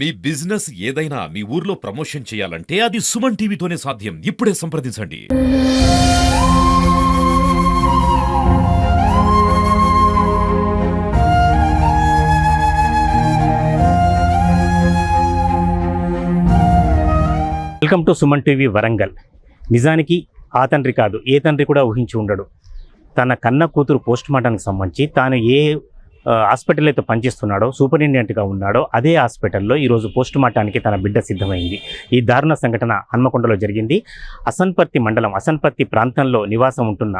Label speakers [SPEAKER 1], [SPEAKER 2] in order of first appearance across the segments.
[SPEAKER 1] మీ business ఏదైనా మీ ఊర్లో promotion చేయాలంటే అది సుమన్ టీవీతోనే సాధ్యం. ఇప్పుడే సంప్రదించండి.
[SPEAKER 2] Welcome to Suman TV Warangal. నిజానికి ఆ తండ్రి కాదు ఏ తండ్రి కూడా ఊహించి ఉండడు. తన కన్న కూతురు పోస్ట్ మార్టానికి సంబంధించి తాను ఏ హాస్పిటల్ అయితే పనిచేస్తున్నాడో సూపరింటెండెంట్గా ఉన్నాడో అదే హాస్పిటల్లో ఈరోజు పోస్ట్ మార్టానికి తన బిడ్డ సిద్ధమైంది. ఈ దారుణ సంఘటన హన్మకొండలో జరిగింది. అసన్పర్తి మండలం అసన్పర్తి ప్రాంతంలో నివాసం ఉంటున్న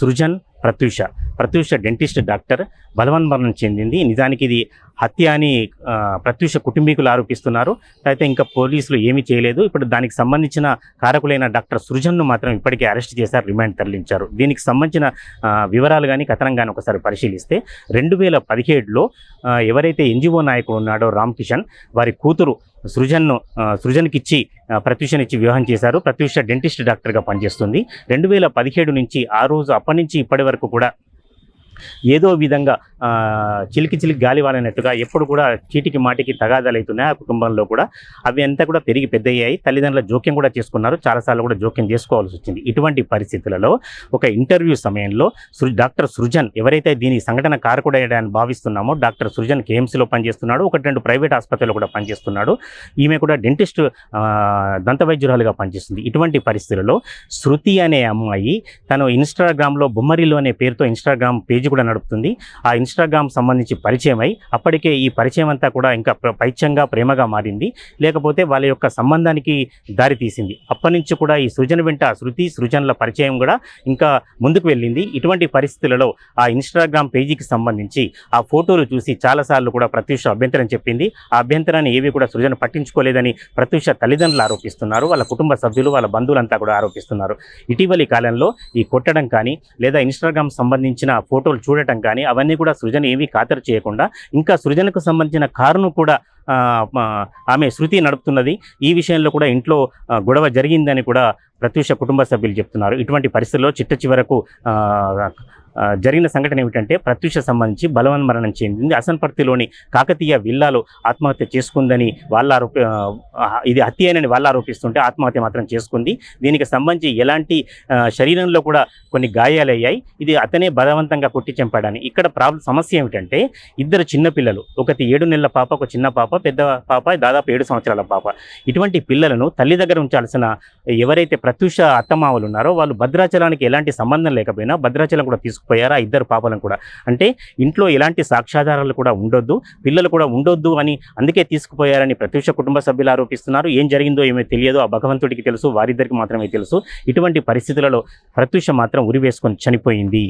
[SPEAKER 2] సృజన్ ప్రత్యూష. ప్రత్యూష డెంటిస్ట్ డాక్టర్ బలవన్ మరణం చెందింది. నిజానికి ఇది హత్య అని ప్రత్యూష కుటుంబీకులు ఆరోపిస్తున్నారు. అయితే ఇంకా పోలీసులు ఏమీ చేయలేదు. ఇప్పుడు దానికి సంబంధించిన కారకులైన డాక్టర్ సృజన్ను మాత్రం ఇప్పటికే అరెస్ట్ చేశారు రిమాండ్ తరలించారు. దీనికి సంబంధించిన వివరాలు కానీ కథనం కానీ ఒకసారి పరిశీలిస్తే రెండు వేల పదిహేడులో ఎవరైతే ఎన్జిఓ నాయకుడు ఉన్నాడో రామ్ కిషన్ వారి కూతురు సృజన్ను సృజన్కిచ్చి సృజన్కి ఇచ్చి ప్రత్యూషని ఇచ్చి వివాహం చేశారు. ప్రత్యూష డెంటిస్ట్ డాక్టర్గా పనిచేస్తుంది. రెండు వేల పదిహేడు నుంచి ఆ రోజు అప్పటి నుంచి ఇప్పటి వరకు కూడా ఏదో విధంగా చిలికి చిలికి గాలి వాలినట్టుగా ఎప్పుడు కూడా చీటికి మాటికి తగాదాలు అవుతున్నాయి ఆ కుటుంబంలో కూడా. అవి అంతా కూడా పెరిగి పెద్దయ్యాయి. తల్లిదండ్రుల జోక్యం కూడా చేసుకున్నారు. చాలాసార్లు కూడా జోక్యం చేసుకోవాల్సి వచ్చింది. ఇటువంటి పరిస్థితులలో ఒక ఇంటర్వ్యూ సమయంలో డాక్టర్ సృజన్ ఎవరైతే దీని సంఘటన కారకుడయ్యాడని భావిస్తున్నామో డాక్టర్ సృజన్ కేఎంసీలో పనిచేస్తున్నాడు. ఒకటి రెండు ప్రైవేట్ ఆసుపత్రిలో కూడా పనిచేస్తున్నాడు. ఈమె కూడా డెంటిస్ట్ దంత వైద్యురాలుగా పనిచేస్తుంది. ఇటువంటి పరిస్థితులలో శృతి అనే అమ్మాయి తను ఇన్స్టాగ్రామ్లో బొమ్మరిల్లు అనే పేరుతో ఇన్స్టాగ్రామ్ పేజ్ కూడా నడుపుతుంది. ఆ ఇన్స్టాగ్రామ్ సంబంధించి పరిచయం అయి అప్పటికే ఈ పరిచయం అంతా కూడా ఇంకా పైచ్యంగా ప్రేమగా మారింది. లేకపోతే వాళ్ళ యొక్క సంబంధానికి దారి తీసింది. అప్పటి నుంచి కూడా ఈ సృజన వెంట శృతి సృజనల పరిచయం కూడా ఇంకా ముందుకు వెళ్ళింది. ఇటువంటి పరిస్థితులలో ఆ ఇన్స్టాగ్రామ్ పేజీకి సంబంధించి ఆ ఫోటోలు చూసి చాలాసార్లు కూడా ప్రత్యూష అభ్యంతరం చెప్పింది. ఆ అభ్యంతరాన్ని ఏవి కూడా సృజన పట్టించుకోలేదని ప్రత్యూష తల్లిదండ్రులు ఆరోపిస్తున్నారు. వాళ్ళ కుటుంబ సభ్యులు వాళ్ళ బంధువులంతా కూడా ఆరోపిస్తున్నారు. ఇటీవలి కాలంలో ఈ కొట్టడం కానీ లేదా ఇన్స్టాగ్రామ్ సంబంధించిన ఫోటోలు చూడటం కానీ అవన్నీ కూడా సృజన ఏమీ ఖాతరు చేయకుండా ఇంకా సృజనకు సంబంధించిన కారును కూడా ఆమె శృతి నడుపుతున్నది. ఈ విషయంలో కూడా ఇంట్లో గొడవ జరిగిందని కూడా ప్రత్యూష కుటుంబ సభ్యులు చెప్తున్నారు. ఇటువంటి పరిస్థితుల్లో చిట్ట చివరకు ఆ, జరిగిన సంఘటన ఏమిటంటే ప్రత్యూష సంబంధించి బలవన్ మరణం చెందింది. అసన్పర్తిలోని కాకతీయ విల్లాలో ఆత్మహత్య చేసుకుందని వాళ్ళ ఆరోపి ఇది ఇది హత్యేనని వాళ్ళు ఆరోపిస్తుంటే ఆత్మహత్య మాత్రం చేసుకుంది. దీనికి సంబంధించి ఎలాంటి శరీరంలో కూడా కొన్ని గాయాలయ్యాయి. ఇది అతనే బలవంతంగా కొట్టి చంపాడని. ఇక్కడ ప్రాబ్లం సమస్య ఏమిటంటే ఇద్దరు చిన్నపిల్లలు ఒకటి ఏడు నెలల పాప ఒక చిన్న పాప పెద్ద పాప దాదాపు ఏడు సంవత్సరాల పాప. ఇటువంటి పిల్లలను తల్లి దగ్గర ఉంచాల్సిన ఎవరైతే ప్రత్యూష అత్తమావలు ఉన్నారో వాళ్ళు భద్రాచలానికి ఎలాంటి సంబంధం లేకపోయినా భద్రాచలం కూడా తీసుకుపోయారు? ఆ ఇద్దరు పాపలను కూడా. అంటే ఇంట్లో ఎలాంటి సాక్ష్యాధారాలు కూడా ఉండొద్దు పిల్లలు కూడా ఉండొద్దు అని అందుకే తీసుకుపోయారని ప్రత్యూష కుటుంబ సభ్యులు ఆరోపిస్తున్నారు. ఏం జరిగిందో ఏమో తెలియదు. ఆ భగవంతుడికి తెలుసు వారిద్దరికి మాత్రమే తెలుసు. ఇటువంటి పరిస్థితులలో ప్రత్యూష మాత్రం ఉరివేసుకొని చనిపోయింది.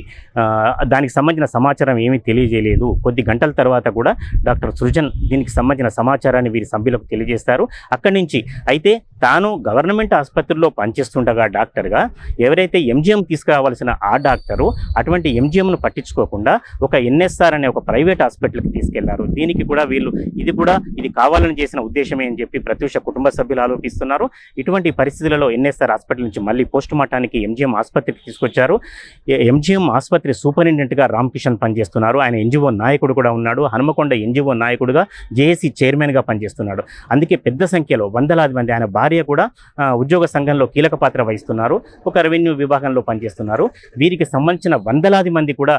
[SPEAKER 2] దానికి సంబంధించిన సమాచారం ఏమీ తెలియజేయలేదు. కొద్ది గంటల తర్వాత కూడా డాక్టర్ సృజన్ దీనికి సంబంధించిన సమాచారాన్ని వీరి సభ్యులకు తెలియజేస్తారు. అక్కడి నుంచి అయితే తాను గవర్నమెంట్ ఆసుపత్రిలో పనిచేస్తుండగా డాక్టర్గా ఎవరైతే ఎంజిఎం తీసుకురావాల్సిన ఆ డాక్టరు అటువంటి ఎంజిఎంను పట్టించుకోకుండా ఒక ఎన్ఎస్ఆర్ అనే ఒక ప్రైవేట్ హాస్పిటల్కి తీసుకెళ్ళారు. దీనికి కూడా వీళ్ళు ఇది కూడా ఇది కావాలని చేసిన ఉద్దేశమే అని చెప్పి ప్రత్యూష కుటుంబ సభ్యులు ఆలోపిస్తున్నారు ఇటువంటి పరిస్థితులలో ఎన్ఎస్ఆర్ హాస్పిటల్ నుంచి మళ్ళీ పోస్ట్ మార్టానికి ఎంజిఎం ఆసుపత్రికి తీసుకొచ్చారు. ఎంజిఎం ఆసుపత్రి సూపరింటెండెంట్గా రామ్ కిషన్ పనిచేస్తున్నారు. ఆయన ఎన్జిఓ నాయకుడు కూడా ఉన్నాడు. హనుమకొండ ఎన్జిఓ నాయకుడుగా జేఏసీ చైర్మన్గా పనిచేస్తున్నాడు. అందుకే పెద్ద సంఖ్యలో వందలాది మంది ఆయన భార్య కూడా ఉద్యోగ సంఘంలో కీలక పాత్ర వహిస్తున్నారు. ఒక రెవెన్యూ విభాగంలో పనిచేస్తున్నారు. వీరికి సంబంధించిన వందలాది మంది కూడా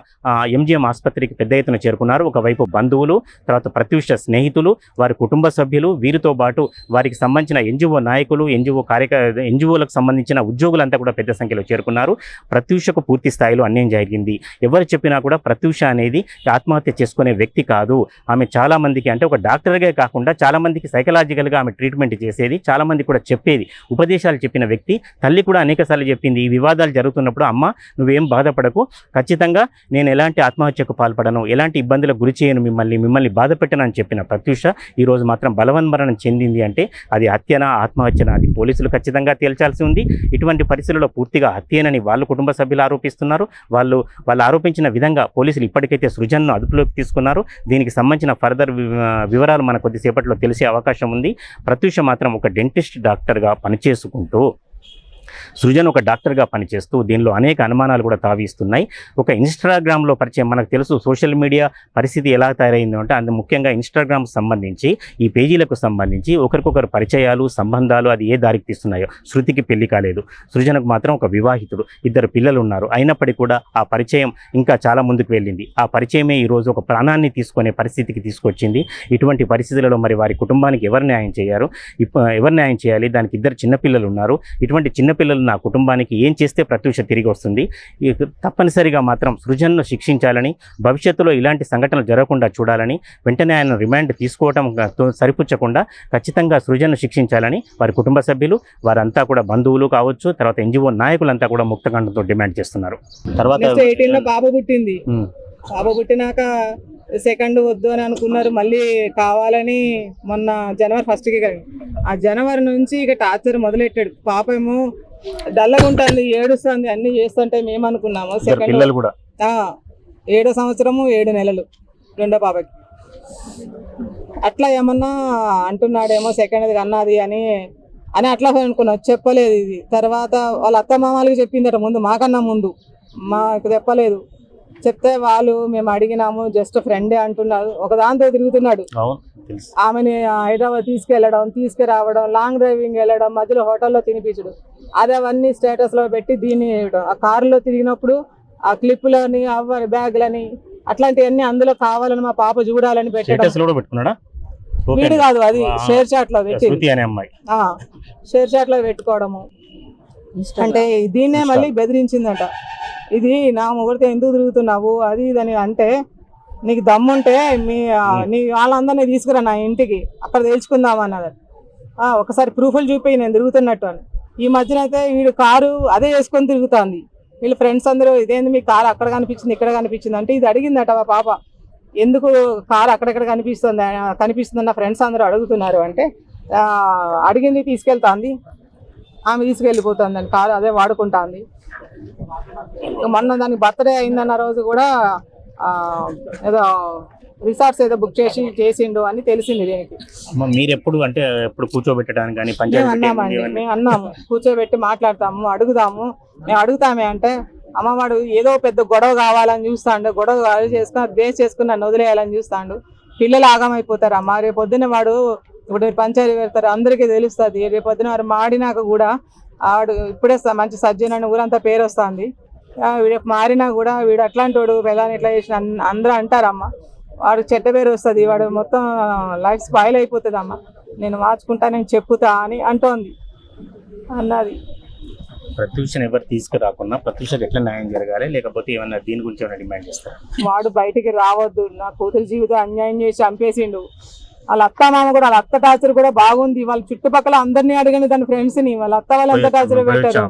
[SPEAKER 2] ఎంజిఎం ఆసుపత్రికి పెద్ద ఎత్తున చేరుకున్నారు. ఒకవైపు బంధువులు తర్వాత ప్రత్యూష స్నేహితులు వారి కుటుంబ సభ్యులు వీరితో పాటు వారికి సంబంధించిన ఎన్జిఓ నాయకులు ఎన్జిఓ కార్యక ఎన్జిఓలకు సంబంధించిన ఉద్యోగులంతా కూడా పెద్ద సంఖ్యలో చేరుకున్నారు. ప్రత్యూషకు పూర్తి స్థాయిలో అన్యాయం జరిగింది. ఎవరు చెప్పినా కూడా ప్రత్యూష అనేది ఆత్మహత్య చేసుకునే వ్యక్తి కాదు. ఆమె చాలా మందికి అంటే ఒక డాక్టర్గా కాకుండా చాలా మందికి సైకలాజికల్గా ఆమె ట్రీట్మెంట్ చేసేది. చాలామంది కూడా చెప్పేది ఉపదేశాలు చెప్పిన వ్యక్తి. తల్లి కూడా అనేకసార్లు చెప్పింది ఈ వివాదాలు జరుగుతున్నప్పుడు అమ్మ నువ్వేం బాధపడకు. ఖచ్చితంగా నేను ఎలాంటి ఆత్మహత్యకు పాల్పడను ఎలాంటి ఇబ్బందులకు గురి చేయను మిమ్మల్ని మిమ్మల్ని బాధ పెట్టనని చెప్పిన ప్రత్యూష ఈరోజు మాత్రం బలవన్మరణం చెందింది అంటే అది హత్యనా ఆత్మహత్యనా? అది పోలీసులు ఖచ్చితంగా తేల్చాల్సి ఉంది. ఇటువంటి పరిస్థితుల్లో పూర్తిగా హత్యేనని వాళ్ళు కుటుంబ సభ్యులు ఆరోపిస్తున్నారు. వాళ్ళు వాళ్ళు ఆరోపించిన విధంగా పోలీసులు ఇప్పటికైతే సృజన్ను అదుపులోకి తీసుకున్నారు. దీనికి సంబంధించిన ఫర్దర్ వివరాలు మన కొద్దిసేపట్లో తెలిసే అవకాశం ఉంది. ప్రత్యూష మాత్రం ఒక డెంటిస్ట్ డాక్టర్గా పనిచేసుకుంటూ సృజన్ ఒక డాక్టర్గా పనిచేస్తూ దీనిలో అనేక అనుమానాలు కూడా తావిస్తున్నాయి. ఒక ఇన్స్టాగ్రామ్లో పరిచయం మనకు తెలుసు సోషల్ మీడియా పరిస్థితి ఎలా తయారైంది అంటే అందు ముఖ్యంగా ఇన్స్టాగ్రామ్ సంబంధించి ఈ పేజీలకు సంబంధించి ఒకరికొకరు పరిచయాలు సంబంధాలు అది ఏ దారికి తీస్తున్నాయో శృతికి పెళ్ళి కాలేదు. సృజనకు మాత్రం ఒక వివాహితుడు ఇద్దరు పిల్లలు ఉన్నారు అయినప్పటికీ కూడా ఆ పరిచయం ఇంకా చాలా ముందుకు వెళ్ళింది. ఆ పరిచయమే ఈరోజు ఒక ప్రాణాన్ని తీసుకునే పరిస్థితికి తీసుకొచ్చింది. ఇటువంటి పరిస్థితులలో మరి వారి కుటుంబానికి ఎవరు న్యాయం చేయారు? ఇప్ప- ఎవరు న్యాయం చేయాలి? దానికి ఇద్దరు చిన్నపిల్లలు ఉన్నారు. ఇటువంటి చిన్నపిల్లలు నా కుటుంబానికి ఏం చేస్తే ప్రత్యూష తిరిగి వస్తుంది? తప్పనిసరిగా మాత్రం సృజన్ను శిక్షించాలని భవిష్యత్తులో ఇలాంటి సంఘటనలు జరగకుండా చూడాలని వెంటనే ఆయన రిమాండ్ తీసుకోవటం సరిపుచ్చకుండా ఖచ్చితంగా సృజన్ను శిక్షించాలని వారి కుటుంబ సభ్యులు వారంతా కూడా బంధువులు కావచ్చు తర్వాత ఎన్జిఓ నాయకులంతా కూడా ముక్తకంఠంతో డిమాండ్ చేస్తున్నారు. తర్వాత
[SPEAKER 3] బాబు పుట్టింది. బాబు పుట్టినాక సెకండ్ వద్దు అని అనుకున్నారు. మళ్ళీ కావాలని మొన్న జనవరి ఫస్ట్కి కలిగి ఆ జనవరి నుంచి ఇక టార్చర్ మొదలెట్టాడు. పాప ఏమో డల్లగా ఉంటుంది ఏడుస్తుంది అన్ని చేస్తుంటే మేము అనుకున్నాము సెకండ్
[SPEAKER 2] కూడా.
[SPEAKER 3] ఏడో సంవత్సరము ఏడు నెలలు రెండో పాపకి. అట్లా ఏమన్నా అంటున్నాడేమో సెకండ్ అన్నది అని అని అట్లా అనుకున్నా. చెప్పలేదు ఇది. తర్వాత వాళ్ళ అత్త మామలకి చెప్పిందట ముందు మాకన్నా ముందు. మాకు చెప్పలేదు. చెప్తే వాళ్ళు మేము అడిగినాము జస్ట్ ఫ్రెండే అంటున్నారు. ఒక దాంతో తిరుగుతున్నాడు.
[SPEAKER 2] అవును తెలుసు.
[SPEAKER 3] ఆమెని హైదరాబాద్ తీసుకెళ్ళడం తీసుకురావడం లాంగ్ డ్రైవింగ్ వెళ్ళడం మధ్యలో హోటల్లో తినిపించడం. అది అవన్నీ స్టేటస్లో పెట్టి దీన్ని వేయడం. ఆ కారులో తిరిగినప్పుడు ఆ క్లిప్పులని అవ్వని బ్యాగ్లని అట్లాంటివన్నీ అందులో కావాలని మా పాప చూడాలని పెట్టడం. వీడు కాదు అది. షేర్ చాట్లో పెట్టి
[SPEAKER 2] శృతి అనే అమ్మాయి.
[SPEAKER 3] షేర్ చాట్లో పెట్టుకోవడము. అంటే దీన్నే మళ్ళీ బెదిరించిందట. ఇది నా మొగడితే ఎందుకు తిరుగుతున్నావు? అది ఇది అని అంటే నీకు దమ్ముంటే మీ నీ వాళ్ళందరినీ తీసుకురా నా ఇంటికి అక్కడ తేల్చుకుందాం అన్నది. ఒకసారి ప్రూఫ్లు చూపి నేను తిరుగుతున్నట్టు అని. ఈ మధ్యన అయితే వీడు కారు అదే వేసుకొని తిరుగుతోంది. వీళ్ళ ఫ్రెండ్స్ అందరూ ఇదేంది మీ కారు అక్కడ కనిపించింది ఇక్కడ కనిపించింది? అంటే ఇది అడిగిందట మా పాప. ఎందుకు కారు అక్కడెక్కడ కనిపిస్తుంది? ఆ, కనిపిస్తుంది నా ఫ్రెండ్స్ అందరూ అడుగుతున్నారు. అంటే అడిగింది తీసుకెళ్తాంది. ఆమె తీసుకెళ్ళిపోతుంది కారు అదే వాడుకుంటాంది. మొన్న దానికి బర్త్డే అయిందన్న రోజు కూడా ఏదో రిసార్ట్స్ ఏదో బుక్ చేసి చేసిండు అని తెలిసింది దీనికి.
[SPEAKER 2] మీరు ఎప్పుడు అంటే ఎప్పుడు కూర్చోబెట్టడానికి కానీ
[SPEAKER 3] మేము అన్నామండి మేము అన్నాము కూర్చోబెట్టి మాట్లాడతాము అడుగుదాము మేము అడుగుతామే అంటే అమ్మవాడు ఏదో పెద్ద గొడవ కావాలని చూస్తాడు గొడవ చేసుకుని అది బేస్ చేసుకుని నన్ను వదిలేయాలని చూస్తాడు. పిల్లలు ఆగమైపోతారు అమ్మ రేపు పొద్దున్న వాడు ఇప్పుడు పంచాయతీ పెడతారు అందరికీ తెలుస్తుంది. రేపు పొద్దున వారు మాడినాక కూడా ఆడు ఇప్పుడే మంచి సజ్జన్ అని ఊరంతా పేరు వస్తుంది. రేపు మారినా కూడా వీడు అట్లాంటి వాడు పిల్లని ఇట్లా చేసిన అందరూ అంటారమ్మ. వాడు చెడ్డ పేరు వస్తుంది వాడు మొత్తం లైఫ్ స్పాయిల్ అయిపోతుంది అమ్మ నేను మార్చుకుంటా నేను చెప్పుతా అని అంటోంది. అన్నది.
[SPEAKER 2] ప్రత్యూషను ఎవరు తీసుకురాకుండా ప్రత్యూషకు ఎట్లా న్యాయం జరగాలి? లేకపోతే ఏమన్నా దీని గురించి ఏమైనా డిమాండ్ చేస్తారు?
[SPEAKER 3] వాడు బయటికి రావద్దు. నా కూతురు జీవితం అన్యాయం చేసి చంపేసిండు. వాళ్ళ అత్త మామ కూడా వాళ్ళ అత్త టార్చర్ కూడా బాగుంది. వాళ్ళ చుట్టుపక్కల అందరినీ అడగండి దాని ఫ్రెండ్స్ని. వాళ్ళ అత్త వాళ్ళ ఎంత టార్చర్ పెట్టారు.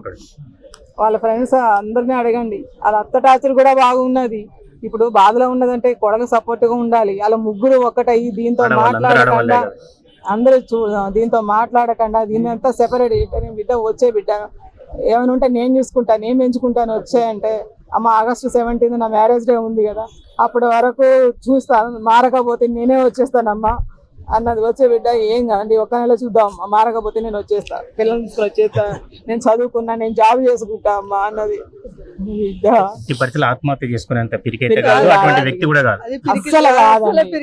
[SPEAKER 3] వాళ్ళ ఫ్రెండ్స్ అందరినీ అడగండి. వాళ్ళ అత్త టార్చర్ కూడా బాగున్నది. ఇప్పుడు బాధలో ఉన్నదంటే కొడలు సపోర్ట్గా ఉండాలి. వాళ్ళ ముగ్గురు ఒక్కటయ్యి దీంతో మాట్లాడకుండా అందరూ చూ దీంతో మాట్లాడకుండా దీన్ని అంతా సెపరేట్ బిడ్డ వచ్చే బిడ్డ. ఏమైనా ఉంటే నేను చూసుకుంటా నేను పెంచుకుంటాను వచ్చాయంటే అమ్మ ఆగస్టు సెవెంటీన్ నా మ్యారేజ్ డే ఉంది కదా. అప్పటి వరకు చూస్తాను మారకపోతే నేనే వచ్చేస్తానమ్మా. అన్నది వచ్చే బిడ్డ ఏం కాదండి ఒక నెల చూద్దాం. మారకపోతే నేను వచ్చేస్తా. పిల్లల్ని తీసుకొని వచ్చేస్తా నేను చదువుకున్నా నేను జాబ్ చేసుకుంటా అమ్మా అన్నది. బిడ్డ.
[SPEAKER 2] ఈ పరిస్థితులు ఆత్మహత్య చేసుకునేంత పిరికైతే
[SPEAKER 3] పిరికి
[SPEAKER 2] కాదు
[SPEAKER 3] కాదు.
[SPEAKER 2] అటువంటి వ్యక్తి కూడా కాదు.
[SPEAKER 3] అస్సలు కాదండి.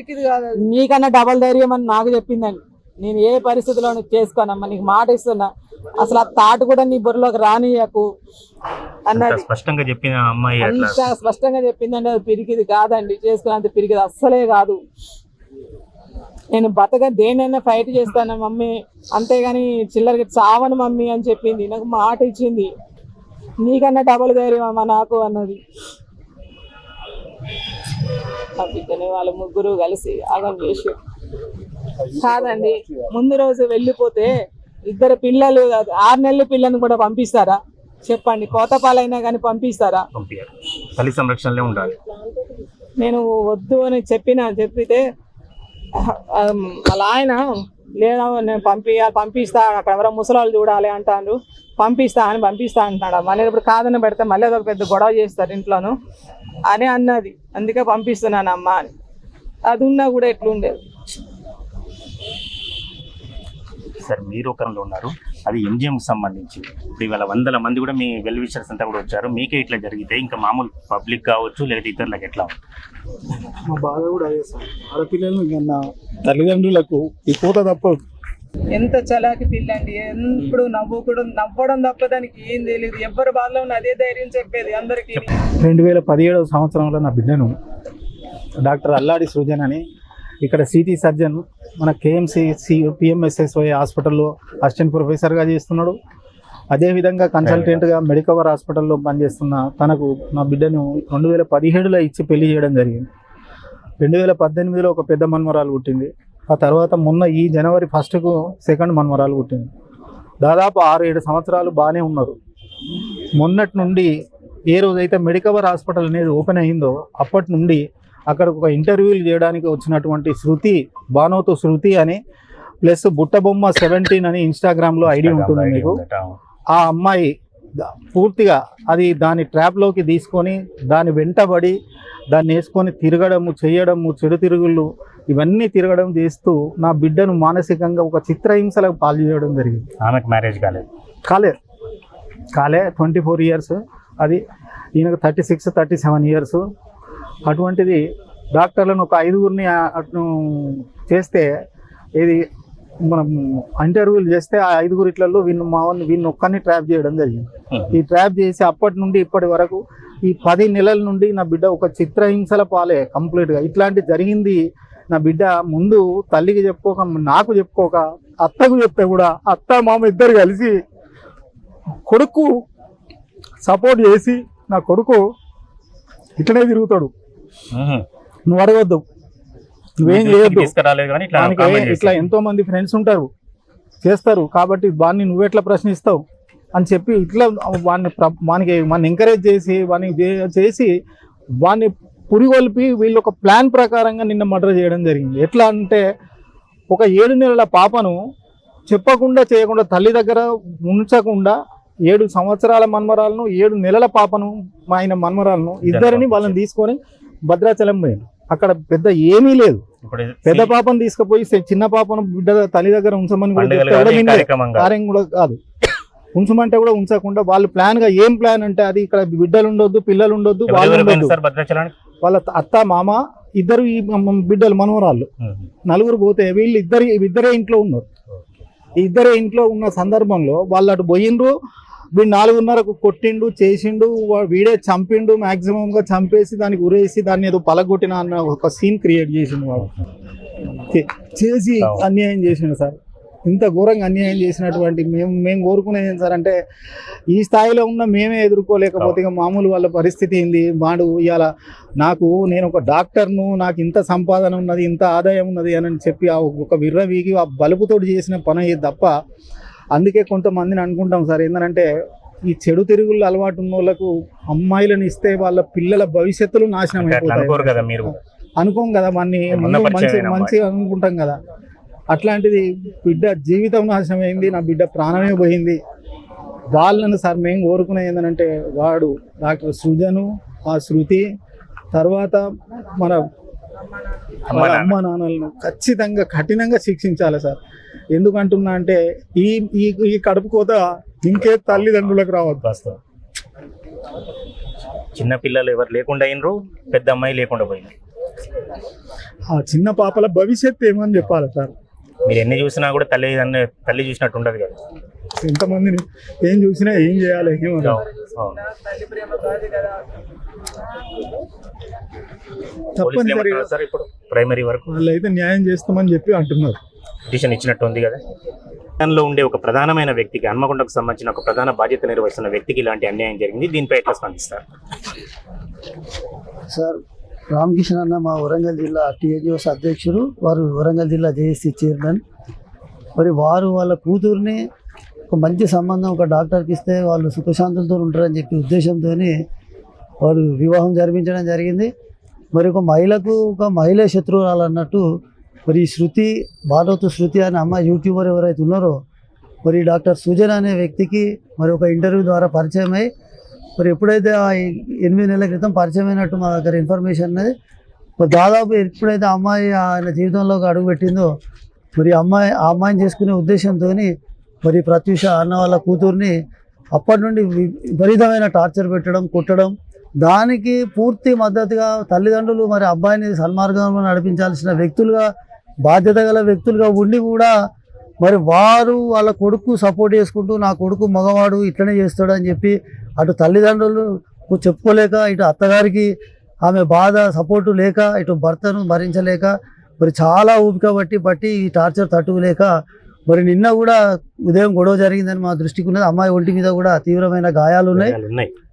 [SPEAKER 3] నీకన్నా డబల్ ధైర్యం అని నాకు చెప్పిందండి. నేను ఏ పరిస్థితిలో చేసుకోనమ్మా నీకు మాట ఇస్తున్నా. అసలు ఆ తాటు కూడా నీ బుర్రలోకి రానియకు అన్నది.
[SPEAKER 2] స్పష్టంగా చెప్పిన అమ్మాయి
[SPEAKER 3] స్పష్టంగా చెప్పిందండి అది పిరికిది కాదండి చేసుకున్నంత పిరికిది అస్సలే కాదు. నేను బతక దేనైనా ఫైట్ చేస్తాను మమ్మీ. అంతేగాని చిల్లరకి చావను మమ్మీ అని చెప్పింది. నాకు మాట ఇచ్చింది. నీకన్నా డబల్ ధైర్యం అమ్మా నాకు అన్నది. బిడ్డని వాళ్ళ ముగ్గురు కలిసి ఆగం చేసి కాదండి ముందు రోజు వెళ్ళిపోతే ఇద్దరు పిల్లలు ఆరు నెలల పిల్లని కూడా పంపిస్తారా? చెప్పండి కోతపాలైనా కానీ పంపిస్తారా?
[SPEAKER 2] తల్లి సంరక్షణలో ఉండాలి.
[SPEAKER 3] నేను వద్దు అని చెప్పిన చెప్పితే వాళ్ళ ఆయన లేదా నేను పంపి పంపిస్తా అక్కడ ఎవరో ముసలాళ్ళు చూడాలి అంటాను పంపిస్తా అని పంపిస్తా అంటున్నాడు మళ్ళీ ఇప్పుడు కాదని పెడితే మళ్ళీ అదొక పెద్ద గొడవ చేస్తారు ఇంట్లోను. అని అన్నది. అందుకే పంపిస్తున్నాను అమ్మ అని. అది ఉన్నా కూడా ఎట్లుండేది.
[SPEAKER 2] సార్ మీరు ఒకరిలో ఉన్నారు. అది ఎంజిఎంకి సంబంధించి ఇప్పుడు ఇవాళ వందల మంది కూడా మీ వెల్ విషర్స్ అంతా కూడా వచ్చారు. మీకే ఇట్లా జరిగితే ఇంకా మామూలు పబ్లిక్ కావచ్చు లేదా ఇతరులకు ఎట్లా
[SPEAKER 4] మా బాధ కూడా అదే సార్. ఆడపిల్లలు తల్లిదండ్రులకు ఈ పూత తప్పదు.
[SPEAKER 3] ఎంత చలాకి పిల్లండి ఎప్పుడు నవ్వుకుడు నవ్వడం తప్ప దానికి ఏం తెలియదు ఎవరి బాధలో ఉన్న అదే ధైర్యం చెప్పేది అందరికి.
[SPEAKER 4] రెండు వేల పదిహేడవ సంవత్సరంలో నా బిడ్డను డాక్టర్ అల్లాడి సృజన్ అని ఇక్కడ సిటీ సర్జన్ మన కేఎంసి పిఎంఎస్ఎస్వై హాస్పిటల్లో అసిస్టెంట్ ప్రొఫెసర్గా చేస్తున్నాడు. అదేవిధంగా కన్సల్టెంట్గా మెడికవర్ హాస్పిటల్లో పనిచేస్తున్న తనకు నా బిడ్డను రెండు వేల పదిహేడులో ఇచ్చి పెళ్ళి చేయడం జరిగింది. రెండు వేల పద్దెనిమిదిలో ఒక పెద్ద మన్మరాలు పుట్టింది. ఆ తర్వాత మొన్న ఈ జనవరి ఫస్ట్కు సెకండ్ మన్మరాలు పుట్టింది. దాదాపు ఆరు ఏడు సంవత్సరాలు బాగానే ఉన్నారు. మొన్నటి నుండి ఏ రోజైతే మెడికవర్ హాస్పిటల్ అనేది ఓపెన్ అయిందో అప్పటి నుండి అక్కడ ఒక ఇంటర్వ్యూలు చేయడానికి వచ్చినటువంటి శృతి బానోతో శృతి అని ప్లస్ బుట్టబొమ్మ సెవెంటీన్ అని ఇన్స్టాగ్రామ్లో ఐడి ఉంటుంది మీకు. ఆ అమ్మాయి పూర్తిగా అది దాని ట్రాప్లోకి తీసుకొని దాని వెంటబడి దాన్ని వేసుకొని తిరగడము చేయడము చెడు తిరుగుళ్ళు ఇవన్నీ తిరగడం చేస్తూ నా బిడ్డను మానసికంగా ఒక చిత్రహింసలకు పాలు చేయడం జరిగింది.
[SPEAKER 2] ఆమెకు మ్యారేజ్ కాలేదు.
[SPEAKER 4] కాలే. కాలే ట్వంటీ ఫోర్ ఇయర్స్ అది ఈయనకు thirty six thirty seven years అటువంటిది డాక్టర్లను ఒక ఐదుగురిని అటు చేస్తే ఇది మనం ఇంటర్వ్యూలు చేస్తే ఆ ఐదుగురిట్లలో వీళ్ళు మా వీళ్ళని ఒక్కరిని ట్రాప్ చేయడం జరిగింది. ఈ ట్రాప్ చేసి అప్పటి నుండి ఇప్పటి వరకు ఈ పది నెలల నుండి నా బిడ్డ ఒక చిత్రహింసల పాలే కంప్లీట్గా. ఇట్లాంటి జరిగింది నా బిడ్డ ముందు తల్లికి చెప్పుకోక నాకు చెప్పుకోక అత్తకు చెప్తే కూడా అత్త మామ ఇద్దరు కలిసి కొడుకు సపోర్ట్ చేసి నా కొడుకు ఇట్లనే తిరుగుతాడు. నువ్వు అడగొద్దు. నువ్వేం చేయొద్దు.
[SPEAKER 2] ఇట్లా.
[SPEAKER 4] ఎంతో మంది ఫ్రెండ్స్ ఉంటారు. చేస్తారు. కాబట్టి వాడిని నువ్వెట్లా ప్రశ్నిస్తావు? అని చెప్పి ఇట్లా వాడిని వానికి వాడిని ఎంకరేజ్ చేసి వాడిని చేసి వాడిని పురిగొల్పి వీళ్ళు ఒక ప్లాన్ ప్రకారంగా నిన్న మర్డర్ చేయడం జరిగింది. ఎట్లా అంటే ఒక ఏడు నెలల పాపను చెప్పకుండా చేయకుండా తల్లి దగ్గర ఉంచకుండా ఏడు సంవత్సరాల మన్మరాలను ఏడు నెలల పాపను మా ఆయన మన్మరాలను ఇద్దరిని వాళ్ళని తీసుకొని భద్రాచలం పోయాను అక్కడ పెద్ద ఏమీ లేదు. పెద్ద పాపను తీసుకుపోయి చిన్న పాపను బిడ్డ తల్లి దగ్గర ఉంచమని. కార్యం కూడా కాదు. ఉంచమంటే కూడా ఉంచకుండా వాళ్ళు ప్లాన్గా ఏం ప్లాన్ అంటే అది ఇక్కడ బిడ్డలు ఉండొద్దు పిల్లలు ఉండొద్దు వాళ్ళు ఉండొద్దు.
[SPEAKER 2] పోయినారు
[SPEAKER 4] వాళ్ళ అత్త మామ ఇద్దరు ఈ బిడ్డలు మనవరాళ్ళు. నలుగురు పోతే వీళ్ళు ఇద్దరు ఇద్దరే ఇంట్లో ఉన్నారు. ఇద్దరే ఇంట్లో ఉన్న సందర్భంలో వాళ్ళు అటు పోయిండ్రు వీడు నాలుగున్నరకు కొట్టిండు చేసిండు వీడే చంపిండు మాక్సిమం గా చంపేసి దానికి ఉరేసి దాన్ని ఏదో పలగొట్టిన అన్న ఒక సీన్ క్రియేట్ చేసిండు వాడు. చేసి. అన్యాయం చేసిండు సార్. ఇంత ఘోరంగా అన్యాయం చేసినటువంటి మేము మేము కోరుకునేది ఏం సార్ అంటే ఈ స్థాయిలో ఉన్న మేమే ఎదుర్కోలేకపోతే ఇక మామూలు వాళ్ళ పరిస్థితి ఏంది? వాడు ఇవాళ నాకు నేను ఒక డాక్టర్ను నాకు ఇంత సంపాదన ఉన్నది ఇంత ఆదాయం ఉన్నది అని చెప్పి ఆ ఒక విర్ర వీగి ఆ బలుపుతోటి చేసిన పని తప్ప అందుకే కొంతమందిని అనుకుంటాం సార్ ఏంటంటే ఈ చెడు తిరుగుళ్ళు అలవాటు ఉన్న వాళ్ళకు అమ్మాయిలను ఇస్తే వాళ్ళ పిల్లల భవిష్యత్తులు నాశనం అయిపోతాయి.
[SPEAKER 2] కదా మీరు?
[SPEAKER 4] అనుకోం కదా మనని మంచి మంచిగా అనుకుంటాం కదా. అట్లాంటిది బిడ్డ జీవితం నాశనం అయింది నా బిడ్డ ప్రాణమే పోయింది. వాళ్ళను సార్ మేము కోరుకునేది ఏంటంటే వాడు డాక్టర్ సృజను ఆ శృతి తర్వాత మన.
[SPEAKER 2] అమ్మ
[SPEAKER 4] నాన్నలను ఖచ్చితంగా కఠినంగా శిక్షించాలి సార్. ఎందుకంటున్నా అంటే ఈ ఈ ఈ కడుపు కోత ఇంకే తల్లిదండ్రులకు రావద్దు.
[SPEAKER 2] వాస్తవం. చిన్న పిల్లలు ఎవరు లేకుండా అయినరు పెద్ద అమ్మాయి లేకుండా పోయింది
[SPEAKER 4] ఆ చిన్న పాపల భవిష్యత్తు ఏమని చెప్పాలి సార్?
[SPEAKER 2] మీరు ఎన్ని చూసినా కూడా తల్లి తల్లి చూసినట్టు ఉండదు కదా.
[SPEAKER 4] ఎంతమందిని ఏం చూసినా ఏం చేయాలి ఏమో తప్పనిసరిగా
[SPEAKER 2] సార్ ఇప్పుడు? ప్రైమరీ వరకు?
[SPEAKER 4] వాళ్ళు అయితే న్యాయం చేస్తామని చెప్పి అంటున్నారు.
[SPEAKER 2] పిటిషన్ ఇచ్చినట్టు ఉంది కదా. దానిలో ఉండే ఒక ప్రధానమైన వ్యక్తికి హన్మకొండకు సంబంధించిన ఒక ప్రధాన బాధ్యత నిర్వహిస్తున్న వ్యక్తికి ఇలాంటి అన్యాయం జరిగింది. దీనిపై ఎట్లా స్పందిస్తారు?
[SPEAKER 5] సార్ రామకృష్ణ అన్న మా వరంగల్ జిల్లా టీఎన్యూఎస్ అధ్యక్షుడు వారు వరంగల్ జిల్లా జేఏసీ చైర్మన్. మరి వారు వాళ్ళ కూతుర్ని ఒక మంచి సంబంధం ఒక డాక్టర్కి ఇస్తే వాళ్ళు సుఖశాంతులతో ఉంటారని చెప్పి ఉద్దేశంతో వారు వివాహం జరిపించడం జరిగింది. మరి ఒక మహిళకు ఒక మహిళ శత్రువురాలు అన్నట్టు మరి ఈ శృతి బాలోతు శృతి అనే అమ్మాయి యూట్యూబర్ ఎవరైతే ఉన్నారో మరి డాక్టర్ సుజన్ అనే వ్యక్తికి మరి ఒక ఇంటర్వ్యూ ద్వారా పరిచయం అయ్యి మరి ఎప్పుడైతే ఆ ఎనిమిది నెలల క్రితం పరిచయం అయినట్టు మా దగ్గర ఇన్ఫర్మేషన్ అనేది మరి దాదాపు ఎప్పుడైతే ఆ అమ్మాయి ఆయన జీవితంలోకి అడుగుపెట్టిందో మరి అమ్మాయి ఆ అమ్మాయిని చేసుకునే ఉద్దేశంతో మరి ప్రత్యూష అన్న వాళ్ళ కూతుర్ని అప్పటి నుండి విపరీతమైన టార్చర్ పెట్టడం కొట్టడం దానికి పూర్తి మద్దతుగా తల్లిదండ్రులు మరి అబ్బాయిని సన్మార్గంలో నడిపించాల్సిన వ్యక్తులుగా బాధ్యత గల వ్యక్తులుగా ఉండి కూడా మరి వారు వాళ్ళ కొడుకు సపోర్ట్ చేసుకుంటూ నా కొడుకు మగవాడు ఇట్లనే చేస్తాడు అని చెప్పి అటు తల్లిదండ్రులు చెప్పుకోలేక ఇటు అత్తగారికి ఆమె బాధ సపోర్టు లేక ఇటు భర్తను భరించలేక మరి చాలా ఊపిక పట్టి బట్టి ఈ టార్చర్ తట్టుకోలేక మరి నిన్న కూడా ఉదయం గొడవ జరిగిందని మా దృష్టికి ఉన్నది. అమ్మాయి ఒంటి మీద కూడా తీవ్రమైన గాయాలు ఉన్నాయి.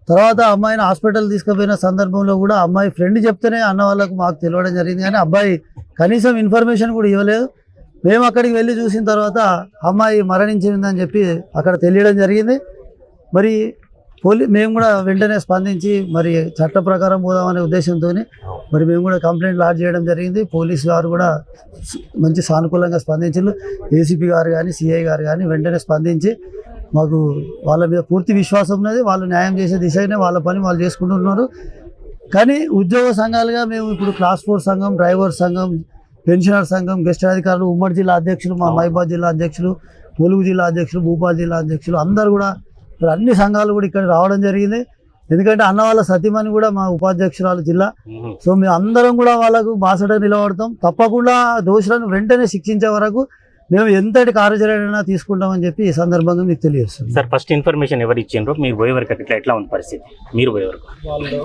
[SPEAKER 5] తర్వాత అమ్మాయిని హాస్పిటల్ తీసుకుపోయిన సందర్భంలో కూడా అమ్మాయి ఫ్రెండ్ చెప్తేనే అన్న వాళ్ళకు మాకు తెలియడం జరిగింది. కానీ అబ్బాయి కనీసం ఇన్ఫర్మేషన్ కూడా ఇవ్వలేదు. మేము అక్కడికి వెళ్ళి చూసిన తర్వాత అమ్మాయి మరణించిందని చెప్పి అక్కడ తెలియడం జరిగింది. మరి పోలీ మేము కూడా వెంటనే స్పందించి మరి చట్ట ప్రకారం పోదామనే ఉద్దేశంతో మరి మేము కూడా కంప్లైంట్ లాడ్జ్ చేయడం జరిగింది. పోలీస్ గారు కూడా మంచి సానుకూలంగా స్పందించారు ఏసీపీ గారు కానీ సిఐ గారు కానీ వెంటనే స్పందించి మాకు వాళ్ళ మీద పూర్తి విశ్వాసం ఉన్నది. వాళ్ళు న్యాయం చేసే దిశగానే వాళ్ళ పని వాళ్ళు చేసుకుంటున్నారు. కానీ ఉద్యోగ సంఘాలుగా మేము ఇప్పుడు క్లాస్ ఫోర్ సంఘం డ్రైవర్ సంఘం పెన్షనర్ సంఘం గెస్ట్ అధికారులు ఉమ్మడి జిల్లా అధ్యక్షులు మా మహిబాద్ జిల్లా అధ్యక్షులు ములుగు జిల్లా అధ్యక్షులు భూపాల్ జిల్లా అధ్యక్షులు అందరూ కూడా మరి అన్ని సంఘాలు కూడా ఇక్కడ రావడం జరిగింది. ఎందుకంటే అన్న వాళ్ళ సతీమణి కూడా మా ఉపాధ్యక్షురాలు జిల్లా. సో మేము అందరం కూడా వాళ్ళకు బాసట నిలబడతాం. తప్పకుండా దోషులను వెంటనే శిక్షించే వరకు మేము ఎంతటి కార్యాచరణ తీసుకుంటామని చెప్పి ఈ సందర్భంగా మీకు తెలియజేస్తుంది
[SPEAKER 2] సార్ ఫస్ట్ ఇన్ఫర్మేషన్ ఎవరు ఇచ్చిండ్రో? మీరు పోయే వరకు ఇట్లా ఎట్లా ఉంది పరిస్థితి? మీరు పోయే వరకు
[SPEAKER 4] వాళ్ళు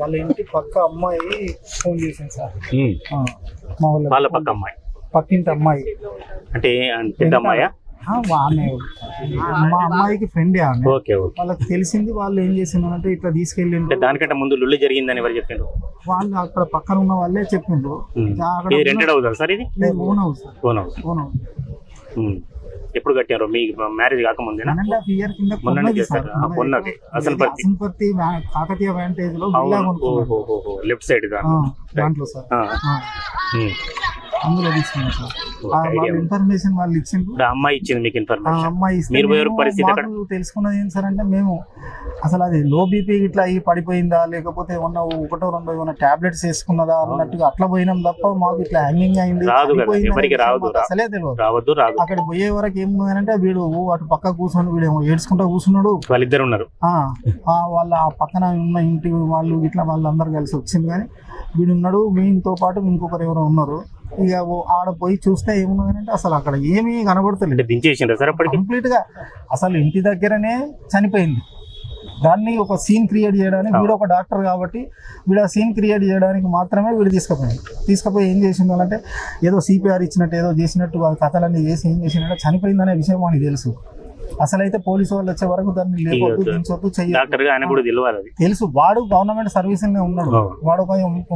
[SPEAKER 4] వాళ్ళ ఇంటి పక్క అమ్మాయి ఫోన్ చేసింది సార్. వాళ్ళ
[SPEAKER 2] పక్క అమ్మాయి.
[SPEAKER 4] పక్కింటి అమ్మాయి.
[SPEAKER 2] అంటే పెద్ద అమ్మాయా?
[SPEAKER 4] ఆమె మా అమ్మాయికి ఫ్రెండే ఆమె.
[SPEAKER 2] Okay okay.
[SPEAKER 4] వాళ్ళకి తెలిసింది వాళ్ళు ఏం చేసిందంటే ఇట్లా
[SPEAKER 2] అంటే
[SPEAKER 4] తీసుకెళ్ళిండ్రు
[SPEAKER 2] దానికంటే ముందు లుల్లి జరిగిందని ఎవరు చెప్పిండ్రు?
[SPEAKER 4] వాళ్ళు అక్కడ పక్కన ఉన్న వాళ్ళే చెప్పిండ్రు.
[SPEAKER 2] ఇది రెంటెడ్ హౌస్ సార్ ఇది?
[SPEAKER 4] Own house
[SPEAKER 2] own house
[SPEAKER 4] own house.
[SPEAKER 2] ఎప్పుడు కట్టారు మీ మ్యారేజ్
[SPEAKER 4] హాఫ్ ఇయర్ కింద కొన్నది.
[SPEAKER 2] అసన్పర్తి.
[SPEAKER 4] అసన్పర్తి కాకతీయ
[SPEAKER 2] వ్యాంటేజ్లో లెఫ్ట్ సైడ్
[SPEAKER 4] దాంట్లో సార్. అందులో తీసుకున్నాం సార్. వాళ్ళ. ఇన్ఫర్మేషన్ వాళ్ళు ఇచ్చిండ్రు.
[SPEAKER 2] ఇప్పుడు ఆ అమ్మాయి ఇచ్చింది మీకు
[SPEAKER 4] ఆ
[SPEAKER 2] ఇన్ఫర్మేషన్
[SPEAKER 4] అమ్మాయి ఇస్తే
[SPEAKER 2] మీరు పోయే
[SPEAKER 4] మేము
[SPEAKER 2] పరిస్థితి?
[SPEAKER 4] తెలుసుకున్నది ఏంటి సార్ అంటే మేము అసలు అది లో బీపీ ఇట్లా అయ్యి పడిపోయిందా లేకపోతే ఏమన్నా ఒకటో రెండో ఏమన్నా టాబ్లెట్స్ వేసుకున్నదా అన్నట్టుగా అట్లా పోయినాం తప్ప మాకు ఇట్లా హ్యాంగింగ్ అయింది
[SPEAKER 2] రాదు కదా,
[SPEAKER 4] చనిపోయింది అనే
[SPEAKER 2] ఎవరికి
[SPEAKER 4] విషయం
[SPEAKER 2] రాదు,
[SPEAKER 4] మాకు
[SPEAKER 2] రా-
[SPEAKER 4] అసలే తెలియదు
[SPEAKER 2] రావద్దు రాదు.
[SPEAKER 4] అక్కడ పోయే వరకు ఏముందంటే వీడు అటు పక్క కూర్చొని వీడు ఏమో ఏడ్చుకుంటా కూర్చున్నాడు.
[SPEAKER 2] వాళ్ళిద్దరు ఉన్నారు.
[SPEAKER 4] ఆ, ఆ వాళ్ళ ఆ పక్కన ఉన్న ఇంటి వాళ్ళు ఇట్లా వాళ్ళందరూ కలిసి వచ్చింది కానీ వీడు ఉన్నాడు వీనితో పాటు ఇంకొకరు ఎవరో ఉన్నారు. ఇక ఆడ పోయి చూస్తే ఏమున్నదంటే అసలు అక్కడ ఏమీ కనబడతలేదు.
[SPEAKER 2] దించేసిండ్రు సార్ అప్పటికి?
[SPEAKER 4] కంప్లీట్గా అసలు ఇంటి దగ్గరనే చనిపోయింది. దాన్ని ఒక సీన్ క్రియేట్ చేయడానికి వీడు ఒక డాక్టర్ కాబట్టి వీడు ఆ సీన్ క్రియేట్ చేయడానికి మాత్రమే వీడు తీసుకుపోయింది తీసుకుపోయి ఏం చేసిండు అంటే ఏదో సిపిఆర్ ఇచ్చినట్టు ఏదో చేసినట్టు కథలన్నీ చేసి ఏం చేసినట్టు చనిపోయిందనే విషయం మనకి తెలుసు. అసలు అయితే పోలీసు వాళ్ళు వచ్చే వరకు దాన్ని లేకొద్దు
[SPEAKER 2] తీయొద్దు.
[SPEAKER 4] దించొద్దు తెలుసు వాడు గవర్నమెంట్ సర్వీస్ ఉన్నాడు. వాడు ఒక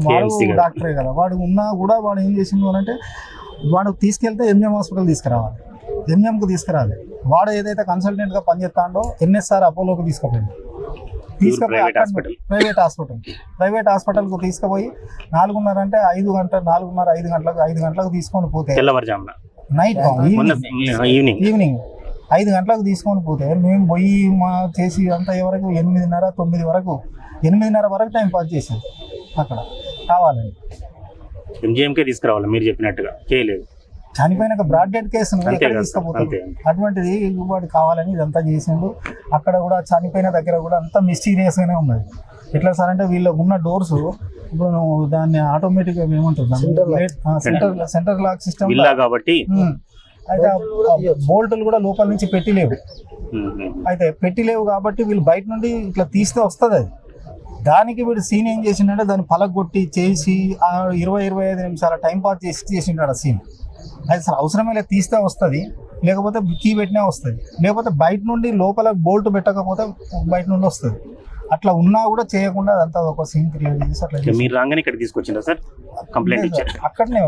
[SPEAKER 4] వాడు. డాక్టరే కదా. వాడు ఉన్నా కూడా వాడు ఏం చేసిండు అని అంటే వాడు తీసుకెళ్తే ఎంజిఎం హాస్పిటల్ తీసుకురావాలి. ఎంజిఎంకి తీసుకురాలి. వాడు ఏదైతే కన్సల్టెంట్గా పనిచేస్తాడో ఎన్ఎస్ఆర్ అపోలోకి తీసుకుపోయింది తీసుకుపోయి. Private hospital? ప్రైవేట్ హాస్పిటల్కి తీసుకుపోయి నాలుగున్నర అంటే ఐదు గంటల నాలుగున్నర ఐదు గంటలకు ఐదు గంటలకు తీసుకొని పోతే నైట్
[SPEAKER 2] ఈవినింగ్.
[SPEAKER 4] ఈవినింగ్. ఐదు గంటలకు తీసుకొని పోతే మేము పోయి మా చేసి అంతా ఎవరకు? ఎనిమిదిన్నర తొమ్మిది వరకు. ఎనిమిదిన్నర వరకు టైం పాస్ చేసాం అక్కడ. కావాలని
[SPEAKER 2] ఎంజిఎంకే తీసుకురావాలి? మీరు చెప్పినట్టుగా. చేయలేదు.
[SPEAKER 4] చనిపోయినాక బ్రాడ్ డెడ్ కేసు
[SPEAKER 2] అంతే
[SPEAKER 4] ఎక్కడ
[SPEAKER 2] కదా సార్,
[SPEAKER 4] తీసుకుపోతాం?
[SPEAKER 2] అంతే.
[SPEAKER 4] అటువంటిది వాడు కావాలని ఇదంతా చేసిండు. అక్కడ కూడా చనిపోయిన దగ్గర కూడా అంతా మిస్టీరియస్ గానే ఉన్నది. ఎట్లా సార్ అంటే వీళ్ళకు ఉన్న డోర్స్ ఇప్పుడు నువ్వు దాన్ని ఆటోమేటిక్గా ఏమంటున్నాం? సెంటర్ సెంటర్ లాక్ సిస్టమ్
[SPEAKER 2] కాబట్టి
[SPEAKER 4] అయితే బోల్టులు కూడా లోపల నుంచి పెట్టిలేవు. అయితే పెట్టిలేవు కాబట్టి వీళ్ళు బయట నుండి ఇట్లా తీస్తే వస్తుంది అది. దానికి వీడు సీన్ ఏం చేసిండంటే దాన్ని పలగొట్టి చేసి ఆ ఇరవై ఇరవై ఐదు నిమిషాల టైం పాస్ చేసి చేసిండాడు ఆ సీన్ అది అసలు అవసరమే లేదు తీస్తే వస్తుంది. లేకపోతే కీ పెట్టినా వస్తుంది. లేకపోతే బయట నుండి లోపల బోల్ట్ పెట్టకపోతే బయట నుండి వస్తుంది. అట్లా ఉన్నా కూడా చేయకుండా అదంతా ఒక సీన్ క్రియేట్ చేసి అట్లా
[SPEAKER 2] మీరు రాగానే ఇక్కడ తీసుకొచ్చిండ్రా సార్? కంప్లైంట్ ఇచ్చారు.
[SPEAKER 4] అక్కడనే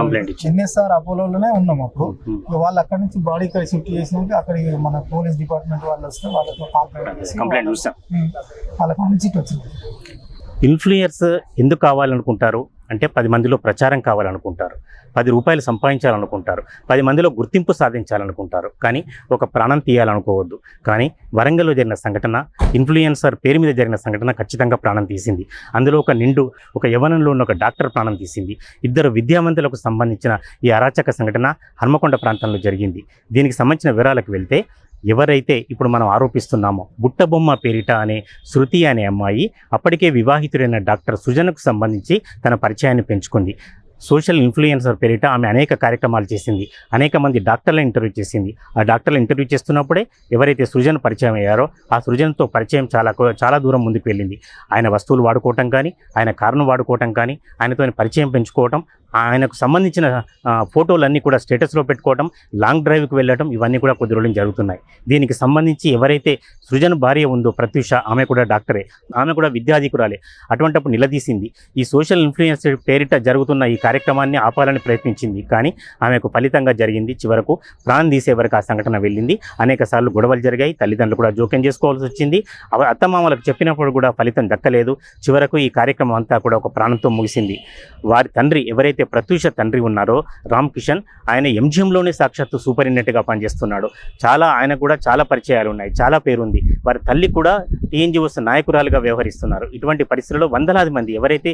[SPEAKER 2] Complaint ఇచ్చారు.
[SPEAKER 4] ఎన్ఎస్ఆర్ అపోలోలోనే ఉన్నాం అప్పుడు. వాళ్ళు అక్కడి నుంచి బాడీ ఇక్కడ షిఫ్ట్ చేసినాక అక్కడ మన పోలీస్ డిపార్ట్మెంట్ వాళ్ళు వస్తే వాళ్ళతో కంప్లైంట్ చేసి
[SPEAKER 2] కంప్లైంట్ చూసాం.
[SPEAKER 4] ఉమ్, వాళ్ళ నుంచి వచ్చింది.
[SPEAKER 2] ఇన్ఫ్లుయర్స్ ఎందుకు కావాలనుకుంటారు? అంటే పది మందిలో ప్రచారం కావాలనుకుంటారు. పది రూపాయలు సంపాదించాలనుకుంటారు. పది మందిలో గుర్తింపు సాధించాలనుకుంటారు. కానీ ఒక ప్రాణం తీయాలనుకోవద్దు. కానీ వరంగల్లో జరిగిన సంఘటన ఇన్ఫ్లుయెన్సర్ పేరు మీద జరిగిన సంఘటన ఖచ్చితంగా ప్రాణం తీసింది. అందులో ఒక నిండు ఒక యవనంలో ఉన్న ఒక డాక్టర్ ప్రాణం తీసింది. ఇద్దరు విద్యావంతులకు సంబంధించిన ఈ అరాచక సంఘటన హన్మకొండ ప్రాంతంలో జరిగింది. దీనికి సంబంధించిన వివరాలకు వెళ్తే ఎవరైతే ఇప్పుడు మనం ఆరోపిస్తున్నామో బుట్టబొమ్మ పేరిట అనే శృతి అనే అమ్మాయి అప్పటికే వివాహితుడైన డాక్టర్ సృజనకు సంబంధించి తన పరిచయాన్ని పెంచుకుంది. సోషల్ ఇన్ఫ్లుయెన్సర్ పేరిట ఆమె అనేక కార్యక్రమాలు చేసింది. అనేక మంది డాక్టర్ల ఇంటర్వ్యూ చేసింది. ఆ డాక్టర్ల ఇంటర్వ్యూ చేస్తున్నప్పుడే ఎవరైతే సృజన్ పరిచయం అయ్యారో ఆ సృజన్తో పరిచయం చాలా చాలా దూరం ముందుకు వెళ్ళింది. ఆయన వస్తువులు వాడుకోవటం కానీ ఆయన కారును వాడుకోవటం కానీ ఆయనతో పరిచయం పెంచుకోవటం ఆయనకు సంబంధించిన ఫోటోలన్నీ కూడా స్టేటస్లో పెట్టుకోవడం లాంగ్ డ్రైవ్కి వెళ్ళడం ఇవన్నీ కూడా కొద్ది రోజులు జరుగుతున్నాయి. దీనికి సంబంధించి ఎవరైతే సృజన్ భార్య ఉందో ప్రత్యూష ఆమె కూడా డాక్టరే. ఆమె కూడా విద్యాధికురాలే. అటువంటప్పుడు నిలదీసింది. ఈ సోషల్ ఇన్ఫ్లుయెన్స్ పేరిట జరుగుతున్న ఈ కార్యక్రమాన్ని ఆపాలని ప్రయత్నించింది. కానీ ఆమెకు ఫలితంగా జరిగింది. చివరకు ప్రాణం తీసే వరకు ఆ సంఘటన వెళ్ళింది. అనేక సార్లు గొడవలు జరిగాయి. తల్లిదండ్రులు కూడా జోక్యం చేసుకోవాల్సి వచ్చింది. అత్తమామలకు చెప్పినప్పుడు కూడా ఫలితం దక్కలేదు. చివరకు ఈ కార్యక్రమం అంతా కూడా ఒక ప్రాణంతో ముగిసింది. వారి తండ్రి ఎవరైతే ప్రత్యూష తండ్రి ఉన్నారో రామ్ కిషన్ ఆయన ఎంజిఎంలోనే సాక్షాత్తు సూపరింటెండెంట్గా పనిచేస్తున్నాడు. చాలా ఆయన కూడా చాలా పరిచయాలు ఉన్నాయి చాలా పేరుంది. వారి తల్లి కూడా టీఎన్జిఓస్ నాయకురాలుగా వ్యవహరిస్తున్నారు. ఇటువంటి పరిస్థితుల్లో వందలాది మంది ఎవరైతే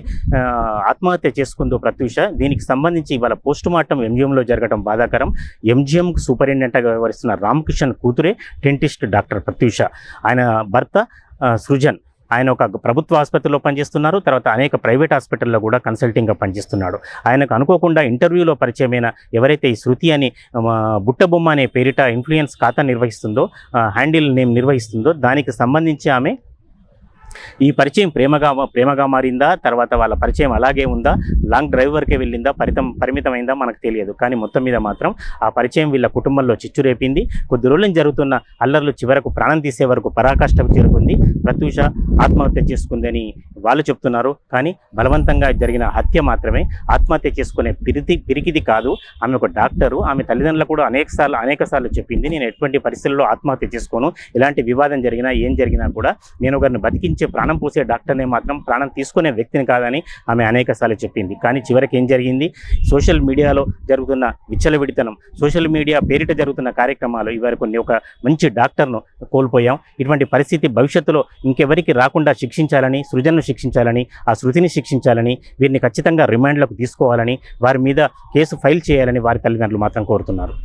[SPEAKER 2] ఆత్మహత్య చేసుకుందో ప్రత్యూష దీనికి సంబంధించి ఇవాళ పోస్ట్ మార్టం ఎంజిఎంలో జరగడం బాధాకరం. ఎంజిఎంకు సూపరింటెండెంట్గా వ్యవహరిస్తున్న రామ్ కిషన్ కూతురే డెంటిస్ట్ డాక్టర్ ప్రత్యూష. ఆయన భర్త సృజన్. ఆయన ఒక ప్రభుత్వ ఆసుపత్రిలో పనిచేస్తున్నారు తర్వాత అనేక ప్రైవేట్ హాస్పిటల్లో కూడా కన్సల్టింగ్గా పనిచేస్తున్నాడు. ఆయనకు అనుకోకుండా ఇంటర్వ్యూలో పరిచయమైన ఎవరైతే ఈ శృతి అని బుట్టబొమ్మ అనే పేరిట ఇన్ఫ్లుయెన్స్ ఖాతా నిర్వహిస్తుందో హ్యాండిల్ నేమ్ నిర్వహిస్తుందో దానికి సంబంధించి ఆమె ఈ పరిచయం ప్రేమగా ప్రేమగా మారిందా? తర్వాత వాళ్ళ పరిచయం అలాగే ఉందా? లాంగ్ డ్రైవ్ వరకే వెళ్ళిందా? పరితం పరిమితమైందా? మనకు తెలియదు. కానీ మొత్తం మీద మాత్రం ఆ పరిచయం వీళ్ళ కుటుంబంలో చిచ్చు రేపింది కొద్ది రోజులు జరుగుతున్న అల్లర్లు చివరకు ప్రాణం తీసే వరకు పరాకాష్ఠకు చేరుకుంది. ప్రత్యూష ఆత్మహత్య చేసుకుందని వాళ్ళు చెప్తున్నారు. కానీ బలవంతంగా జరిగిన హత్య మాత్రమే ఆత్మహత్య చేసుకునే పిరితి పిరికిది కాదు. ఆమె ఒక డాక్టరు. ఆమె తల్లిదండ్రులు కూడా అనేక సార్లు అనేక సార్లు చెప్పింది. నేను ఎటువంటి పరిస్థితుల్లో ఆత్మహత్య చేసుకోను? ఇలాంటి వివాదం జరిగినా ఏం జరిగినా కూడా నేను ఒకరిని బతికించి ప్రాణం పోసే డాక్టర్ని మాత్రం ప్రాణం తీసుకునే వ్యక్తిని కాదని ఆమె అనేక చెప్పింది. కానీ చివరికి ఏం జరిగింది? సోషల్ మీడియాలో జరుగుతున్న విచ్చలవిడితనం సోషల్ మీడియా పేరిట జరుగుతున్న కార్యక్రమాలు ఇవరకు కొన్ని ఒక మంచి డాక్టర్ను కోల్పోయాం. ఇటువంటి పరిస్థితి భవిష్యత్తులో ఇంకెవరికి రాకుండా శిక్షించాలని సృజనను శిక్షించాలని ఆ శృతిని శిక్షించాలని వీరిని ఖచ్చితంగా రిమాండ్లకు తీసుకోవాలని వారి మీద కేసు ఫైల్ చేయాలని వారి తల్లిదండ్రులు మాత్రం కోరుతున్నారు.